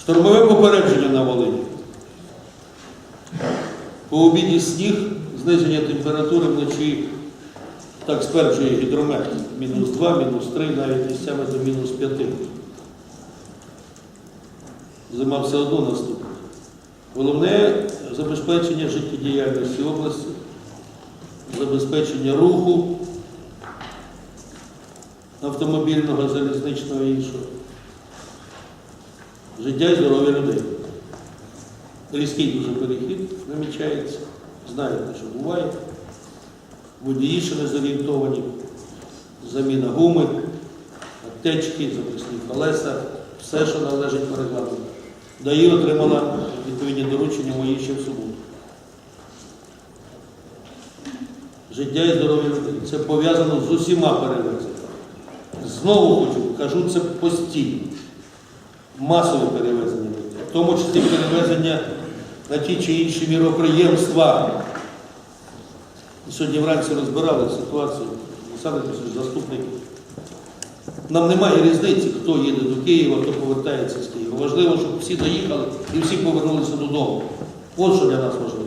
Штормове попередження на Волині. По обіді сніг, зниження температури вночі, так стверджує гідромет, мінус 2, мінус 3, навіть місцями до мінус 5. Зима все одно наступна. Головне забезпечення життєдіяльності області, забезпечення руху автомобільного, залізничного і іншого. Життя і здоров'я людей. Різкий дуже перехід намічається. Знаєте, що буває. Водії ще не зорієнтовані. Заміна гуми, аптечки, запасні колеса, все, що належить по регламенту. ДАІ отримала відповідні доручення мої ще в суботу. Життя і здоров'я людей. Це пов'язано з усіма перевезеннями. Знову хочу, кажу це постійно. Масове перевезення людей, в тому числі перевезення на ті чи інші міроприємства. І Сьогодні вранці розбирали ситуацію, Петрович, заступник. Нам немає різниці, хто їде до Києва, хто повертається з Києва. Важливо, щоб всі доїхали і всі повернулися додому. От що для нас важливо.